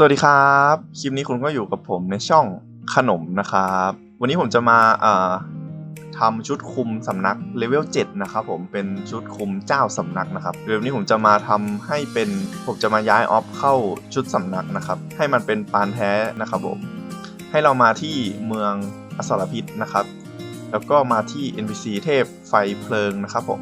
สวัสดีครับ คลิปนี้คุณก็อยู่กับผมในช่องขนมนะครับ วันนี้ผมจะมาทำชุดคุมสำนักเลเวล7นะครับผมเป็นชุดคุมเจ้าสำนักนะครับเดี๋ยววันนี้ผมจะมาทำให้เป็นผมจะมาย้ายออฟเข้าชุดสำนักนะครับ ให้มันเป็นปานแท้นะครับผมให้เรามาที่เมืองอสรพิษนะครับ แล้วก็มาที่ NPC เทพไฟเพลิงนะครับผม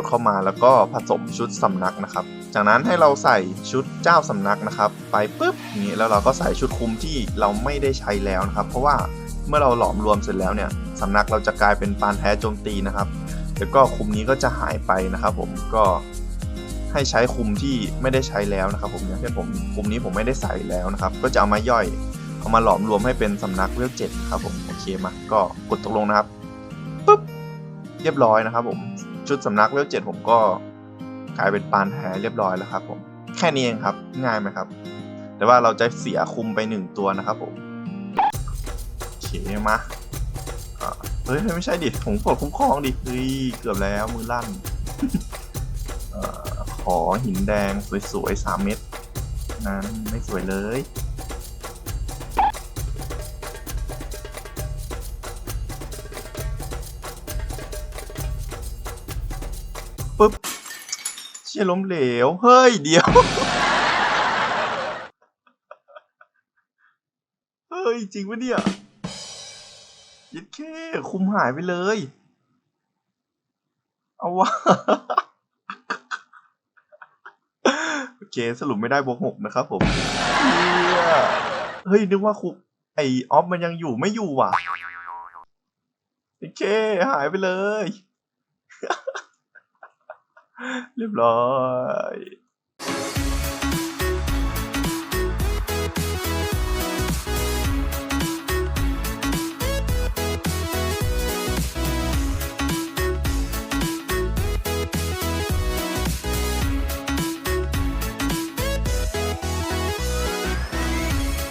ดเข้ามาแล้วก็ผสมชุดสำนักนะครับ จากนั้นให้เราใส่ชุดเจ้าสำนักนะครับ ไปปุ๊บอย่างนี้แล้วเราก็ใส่ชุดคุมที่เราไม่ได้ใช้แล้วนะครับ เพราะว่าเมื่อเราหลอมรวมเสร็จแล้วเนี่ยสำนักเราจะกลายเป็นปานแท้โจมตีนะครับ แล้วก็คุมนี้ก็จะหายไปนะครับ ผมก็ให้ใช้คุมที่ไม่ได้ใช้แล้วนะครับ ผมอย่างเช่นผมคุมนี้ผมไม่ได้ใส่แล้วนะครับ ก็จะเอามาย่อยเอามาหลอมรวมให้เป็นสำนักเวลเจ็ดครับผมโอเคมาก็กดตกลงนะครับปุ๊บเรียบร้อยนะครับผม ชุดสำนักเวลเจ็ดผมก็กลายเป็นปานแท้เรียบร้อยแล้วครับผมแค่นี้เองครับง่ายไหมครับ แต่ว่าเราจะเสียคุมไปหนึ่งตัวนะครับผมโอเคมาเฮ้ยไม่ใช่ดิผมกดคุ้มครองดิเฮ้ยเกือบแล้วมือลั่นอขอหินแดงสวยๆสามเม็ดนั้นไม่สวยเลย ปุ๊บเชี่ยล้มเหลว เฮ้ย เดี๋ยว เฮ้ย จริงปะเนี่ยยิดแค่คุมหายไปเลย เอาวะโอเค สรุปไม่ได้บวกหกนะครับผมเฮ้ยเฮ้ยนึกว่าคุไอออฟมันยังอยู่ไม่อยู่ว่ะโอเค หายไปเลย เรียบร้อย